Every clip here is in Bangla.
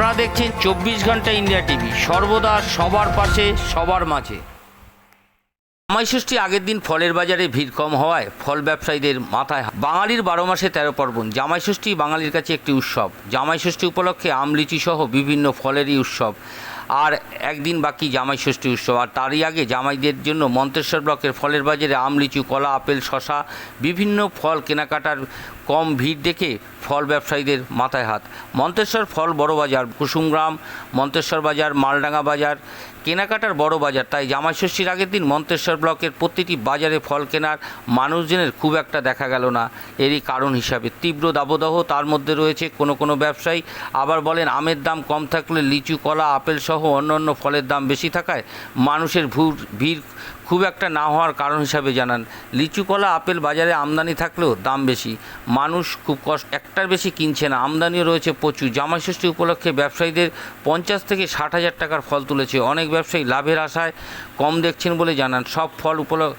আপনারা দেখছেন চব্বিশ ঘণ্টা ইন্ডিয়া টিভি। সর্বদা সবার পাশে, সবার মাঝে। জামাইষষ্ঠী আগের দিন ফলের বাজারে ভিড় কম হওয়ায় ফল ব্যবসায়ীদের মাথায় বাঙালির বারো মাসে তেরো পার্বণ। জামাইষষ্ঠী বাঙালির কাছে একটি উৎসব। জামাইষষ্ঠী উপলক্ষে আমলিচি সহ বিভিন্ন ফলেরই উৎসব। আর একদিন বাকি জামাই ষষ্ঠী উৎসব। আর তারই আগে জামাইদের জন্য মন্তেশ্বর ব্লকের ফলের বাজারে আম, লিচু, কলা, আপেল শশা বিভিন্ন ফল কেনাকাটার কম ভিড় দেখে ফল ব্যবসায়ীদের মাথায় হাত। মন্তেশ্বর ফল বড় বাজার, কুসুমগ্রাম, মন্তেশ্বর বাজার, মালডাঙ্গা বাজার কেনাকাটার বড় বাজার, তাই জামাইষষ্ঠীর আগের দিন মন্তেশ্বর ব্লকের প্রতিটি বাজারে ফল কেনার মানুষজনের খুব একটা দেখা গেল না। এরই কারণ হিসাবে তীব্র দাবদাহ তার মধ্যে রয়েছে কোনো কোনো ব্যবসায়ী। আবার বলেন, আমের দাম কম থাকলে লিচু, কলা, আপেল সহ অন্যান্য ফলের দাম বেশি থাকায় মানুষের ভিড় খুব একটা না হওয়ার কারণ হিসাবে জানান, লিচু কলা, আপেল বাজারে আমদানি থাকলেও দাম বেশি। মানুষ খুব কষ্ট, একটার বেশি কিনছে না, আমদানিও রয়েছে প্রচুর। জামাই ষষ্ঠী উপলক্ষে ব্যবসায়ীদের পঞ্চাশ থেকে ষাট হাজার টাকার ফল তুলেছে। অনেক ব্যবসায়ী লাভের আশায় কম দেখছেন বলে জানান। সব ফল উপলক্ষ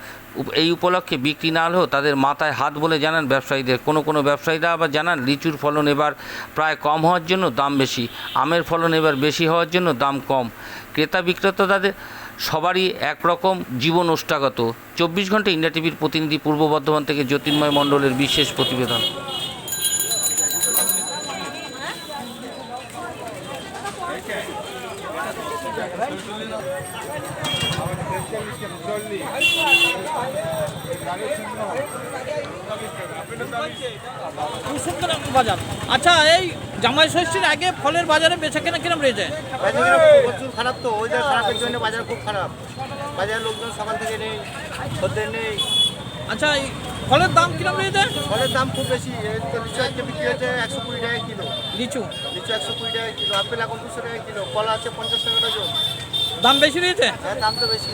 এই উপলক্ষে বিক্রি না হলেও তাদের মাথায় হাত বলে জানান ব্যবসায়ীদের। কোনো কোনো ব্যবসায়ীরা আবার জানান, লিচুর ফলন এবার প্রায় কম হওয়ার জন্য দাম বেশি। আমের ফলন এবার বেশি হওয়ার জন্য দাম কম। ক্রেতা বিক্রেতাদের সবারই একরকম জীবন ওষ্ঠাগত। চব্বিশ ঘণ্টা ইন্ডিয়া টিভির প্রতিনিধি পূর্ব বর্ধমান থেকে জ্যোতির্ময় মণ্ডলের বিশেষ প্রতিবেদন। বাজার। আচ্ছা এই জামাই ষষ্ঠীর আগে ফলের বাজারে বেচা কেনা কিরম রয়েছে প্রচুর খারাপ তো ওয়েদার খারাপের জন্য বাজার খুব খারাপ বাজারের লোকজন সকাল থেকে নেই খদ্দের নেই আচ্ছা এই ফলের দাম কিরম রয়েছে ফলের দাম খুব বেশি লিচু আজকে বিক্রি হচ্ছে একশো কুড়ি টাকা কিলো লিচু। লিচু একশো কুড়ি টাকা কিলো। আপেল এখন দুশো টাকা কিলো। কলা আছে পঞ্চাশ টাকা ডজন। দাম বেশি রয়েছে হ্যাঁ দাম তো বেশি।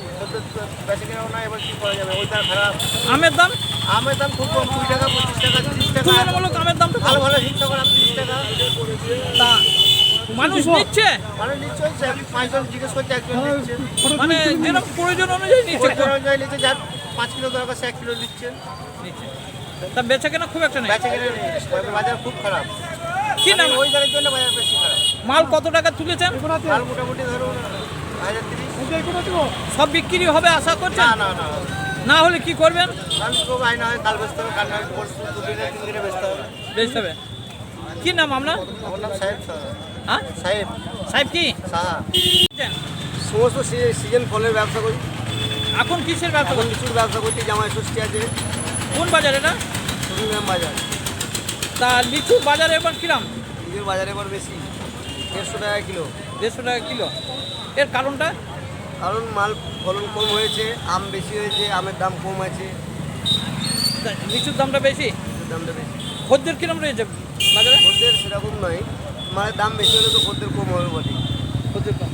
কেনাও না এবার কী করা যাবে? খারাপ। আমের দাম? আমের দাম খুব কম কুড়ি টাকা পঁচিশ টাকা তিরিশ টাকা। তুলনামূলক আমের দামটা ভালো ভালো হিট তিরিশ টাকা। তা মানুষ নিচ্ছে? মানে নিচ্ছে পাঁচজন জিজ্ঞেস করছে একজন নিচ্ছে। মানে যেরকম প্রয়োজন অনুযায়ী নিচ্ছে। প্রয়োজন অনুযায়ী নিচ্ছে যার পাঁচ কিলো দরকার সে এক কিলো নিচ্ছে। নিচ্ছে। তা বেচা কেনা খুব একটা নেই? বেচে কিনে নেই বাজার খুব খারাপ। কি নাম? ওয়েদারের জন্য বাজার বেশি খারাপ। মাল কত টাকা তুলেছেন? মাল মোটামুটি ধরুন সব বিক্রি হবে আশা না করছেন? না না না। হলে কি করবেন? বেচতে হবে কি নাম আপনার? আমার নাম সাহেব হ্যাঁ? সাহেব। সাহেব কি? সমস্ত সিজন ফলের ব্যবসা করি। এখন কিসের ব্যবসা করছেন লিচুর ব্যবসা করছি জামাই ষষ্ঠী আছে। কোন বাজার এটা বাজার। তা লিচু বাজারে এবার কিরাম? লিচুর বাজারে এবার বেশি। দেড়শো টাকা কিলো। দেড়শো টাকা কিলো। এর কারণটা? কারণ মাল ফলন কম হয়েছে আম বেশি হয়েছে আমের দাম কম আছে। তা লিচুর দামটা বেশি? দামটা বেশি। খদ্দের কিরম রয়েছে বাজারে? খদ্দের সেরকম নয়। মালের দাম বেশি হলে তো খদ্দের কম হবে বটে। খদ্দের কম।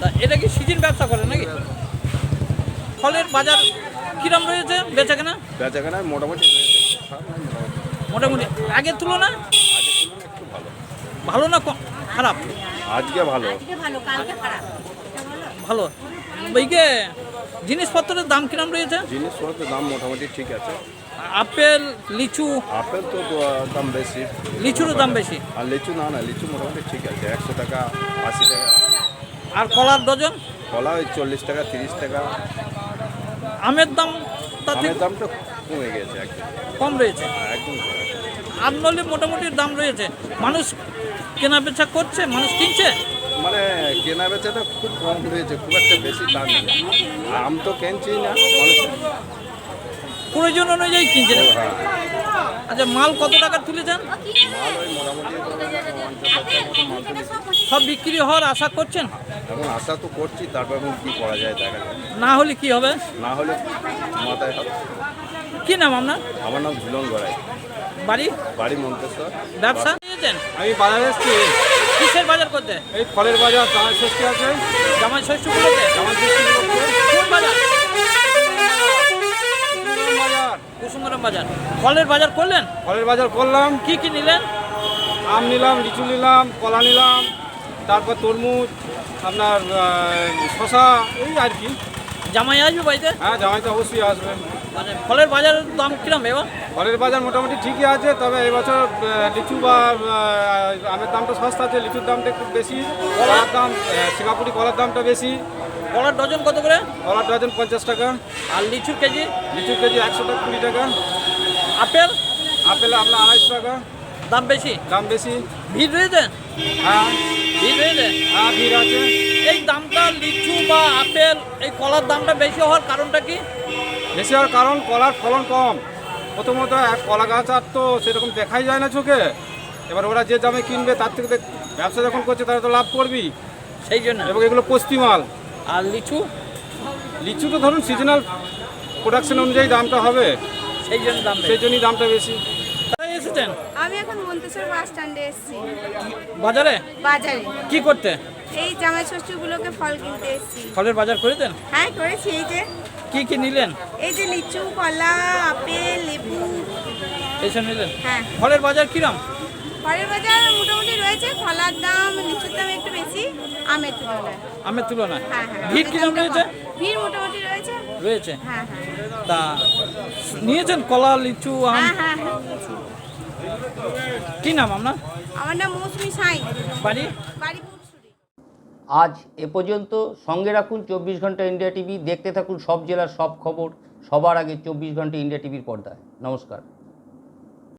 তা এটা কি সিজন ব্যবসা করে নাকি? ফলের বাজার কিরম রয়েছে বেচা কেনা বেচাকেনা মোটামুটি রয়েছে। খারাপ নয়, মোটামুটি। মোটামুটি আগের তুলনা আগের তুলনায় একটু ভালো। ভালো না কম? খারাপ? আজকে ভালো। আজকে ভালো কালকে খারাপ। ভালো। ওইকে জিনিসপত্রের দাম কিরম রয়েছে? জিনিসপত্রের দাম মোটামুটি ঠিক আছে। আপেল লিচু? আপেল তো দাম বেশি। লিচুরও দাম বেশি? আর লিচু না না লিচু মোটামুটি ঠিক আছে। একশো টাকা আশি টাকা। আর কলার ডজন? কলা ওই চল্লিশ টাকা তিরিশ টাকা। আমের দাম তার থেকে আমের দামটা কমে গেছে একদম। কম রয়েছে? একদম। কমে গেছে। আম নলে মোটামুটি দাম রয়েছে। মানুষ কেনা বেচা করছে? মানুষ কিনছে? মানে কেনা বেচাটা খুব কম হয়েছে খুব একটা বেশি দাম নেই। আম তো কেনছি না মানুষ প্রয়োজন অনুযায়ী কিনছে। হ্যাঁ। আচ্ছা মাল কত টাকা তুলেছেন? সব বিক্রি হওয়ার আশা করছেন? এখন আশা তো করছি তারপর এখন কী করা যায় দেখা না হলে কি হবে? না হলে মাথায় হবে কি নাম আপনার? আমার নাম ঝুলন গড়াই। বাড়ি? বাড়ি মন্তেশ্বর। ব্যবসা? নিয়েছেন আমি বাজারে এসেছি। কিসের বাজার করতে? এই ফলের বাজার জামাই ষষ্ঠী আছে। জামাই ষষ্ঠী উপলক্ষে? জামাই ষষ্ঠী কোন বাজার? কুসুমগ্রাম বাজার। ফলের বাজার করলেন? ফলের বাজার করলাম। কি কি নিলেন? আম নিলাম লিচু নিলাম কলা নিলাম তারপর তরমুজ আপনার শশা এই আর কি। জামাই আসবে বাড়িতে? হ্যাঁ জামাই তো অবশ্যই আসবেন। মানে ফলের বাজার দাম কিরম এবার? ফলের বাজার মোটামুটি ঠিকই আছে তবে এবছর লিচু বা আমের দামটা সস্তা আছে লিচুর দামটা একটু বেশি কলার দাম সিঙ্গাপুরি কলার দামটা বেশি। কলার ডজন কত করে? কলার ডজন পঞ্চাশ টাকা। আর লিচুর কেজি? লিচুর কেজি একশো টাকা কুড়ি টাকা। আপেল? আপেল আপনার আড়াইশো টাকা। দাম বেশি? দাম বেশি। ভিড় রয়েছে? হ্যাঁ। ভিড় রয়েছে? হ্যাঁ ভিড় আছে। এই দামটা লিচু বা আপেল এই কলার দামটা বেশি হওয়ার কারণটা কি? বেশি হওয়ার কারণ কলার ফলন কম। প্রথমত এক কলা গাছ আর তো সেরকম দেখাই যায় না চোখে। এবার ওরা যে দামে কিনবে তার থেকে তো ব্যবসা যখন করছে তারা তো লাভ করবি। সেই জন্য। এবং এগুলো পস্তি মাল আর লিচু? লিচু তো ধরুন সিজনাল প্রোডাকশন অনুযায়ী দামটা হবে। সেই জন্য দাম সেই জন্যই দামটা বেশি। এসেছেন? আমি এখন মন্তেশ্বর বাস স্ট্যান্ডে এসেছি। বাজারে? বাজারে। কি করতে? এই জামাই ষষ্ঠীগুলোকে ফল কিনতে এসেছি। ফলের বাজার করেছেন? হ্যাঁ করেছি এই যে। কি কি নিলেন? এই যে লিচু কলা আপেল লেবু। এইসব নিলেন? হ্যাঁ। ফলের বাজার কিরম? ফলের বাজার মোটামুটি রয়েছে কলার দাম লিচুর দাম একটু বেশি আমের তুলনায়। আমের তুলনায়? হ্যাঁ হ্যাঁ ভিড় কিরম রয়েছে। ভিড় মোটামুটি রয়েছে। রয়েছে? হ্যাঁ হ্যাঁ। তা নিয়েছেন কলা লিচু আম? হ্যাঁ হ্যাঁ হ্যাঁ। কি নাম আপনার? আমার নাম মৌসুমি সাই। বাড়ি? বাড়ি আজ এ পর্যন্ত সঙ্গে রাখুন চব্বিশ ঘণ্টা ইন্ডিয়া টিভি। দেখতে থাকুন সব জেলার সব খবর। সবার আগে চব্বিশ ঘণ্টা ইন্ডিয়া টিভির পর্দায়। নমস্কার।